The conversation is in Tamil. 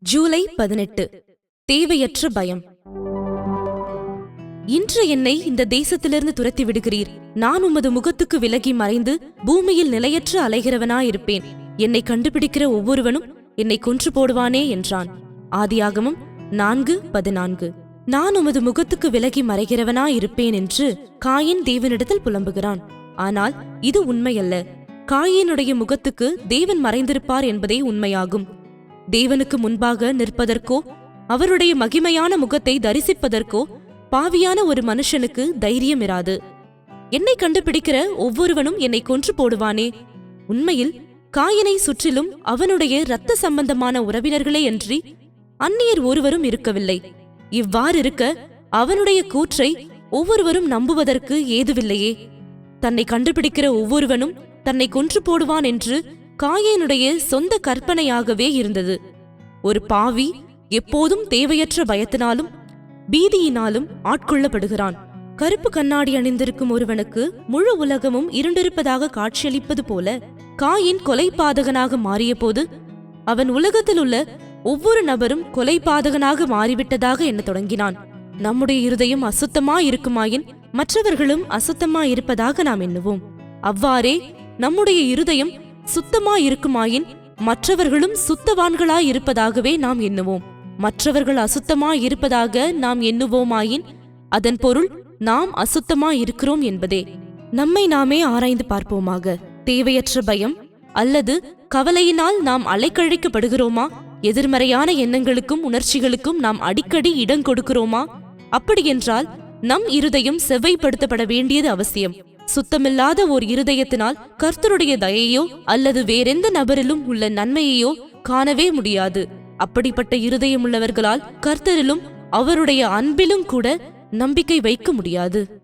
ஜூலை பதினெட்டு. தேவையற்ற பயம். இன்று என்னை இந்த தேசத்திலிருந்து துரத்தி விடுகிறீர். நான் உமது முகத்துக்கு விலகி மறைந்து பூமியில் நிலையற்ற அலைகிறவனாயிருப்பேன். என்னை கண்டுபிடிக்கிற ஒவ்வொருவனும் என்னை கொன்று போடுவானே என்றான். ஆதியாகமம் நான்கு பதினான்கு. நான் உமது முகத்துக்கு விலகி மறைகிறவனாயிருப்பேன் என்று காயின் தேவனிடத்தில் புலம்புகிறான். ஆனால் இது உண்மையல்ல. காயினுடைய முகத்துக்கு தேவன் மறைந்திருப்பார் என்பதே உண்மையாகும். தேவனுக்கு முன்பாக நிற்பதற்கோ அவருடைய மகிமையான முகத்தை தரிசிப்பதற்கோ பாவியான ஒரு மனுஷனுக்கு தைரியம் இராது. என்னை கண்டுபிடிக்கிற ஒவ்வொருவனும் என்னை கொன்று போடுவானே. உண்மையில் காயனை சுற்றிலும் அவனுடைய இரத்த சம்பந்தமான உறவினர்களே அன்றி அந்நியர் ஒருவரும் இருக்கவில்லை. இவ்வாறிருக்க அவனுடைய கூற்றை ஒவ்வொருவரும் நம்புவதற்கு ஏதுவில்லையே. தன்னை கண்டுபிடிக்கிற ஒவ்வொருவனும் தன்னை கொன்று போடுவான் என்று காயினுடைய சொந்த கற்பனையாகவே இருந்தது. ஒரு பாவி எப்போதும் தேவையற்ற பயத்தினாலும் பீதியினாலும் ஆட்கொள்ளப்படுகிறான். கருப்பு கண்ணாடி அணிந்திருக்கும் ஒருவனுக்கு முழு உலகமும் இருண்டிருப்பதாக காட்சியளிப்பது போல காயின் கொலை பாதகனாக மாறியபோது அவன் உலகத்தில் உள்ள ஒவ்வொரு நபரும் கொலை பாதகனாக மாறிவிட்டதாக எண்ண தொடங்கினான். நம்முடைய இருதயம் அசுத்தமா இருக்குமாயின் மற்றவர்களும் அசுத்தமா இருப்பதாக நாம் எண்ணுவோம். அவ்வாறே நம்முடைய இருதயம் சுத்தமாயிருக்குமாயின் மற்றவர்களும் சுத்தவான்களாய் இருப்பதாகவே நாம் எண்ணுவோம். மற்றவர்கள் அசுத்தமாய் இருப்பதாக நாம் எண்ணுவோமாயின் அதன் பொருள் நாம் அசுத்தமாய் இருக்கிறோம் என்பதே. நம்மை நாமே ஆராய்ந்து பார்ப்போமாக. தேவையற்ற பயம் அல்லது கவலையினால் நாம் அலைக்கழிக்கப்படுகிறோமா? எதிர்மறையான எண்ணங்களுக்கும் உணர்ச்சிகளுக்கும் நாம் அடிக்கடி இடம் கொடுக்கிறோமா? அப்படியென்றால் நம் இருதயம் செவ்வைப்படுத்தப்பட வேண்டியது அவசியம். சுத்தமில்லாத ஓர் இருதயத்தினால் கர்த்தருடைய தயையோ அல்லது வேறெந்த நபரிலும் உள்ள நன்மையையோ காணவே முடியாது. அப்படிப்பட்ட இருதயமுள்ளவர்களால் கர்த்தரிலும் அவருடைய அன்பிலும் கூட நம்பிக்கை வைக்க முடியாது.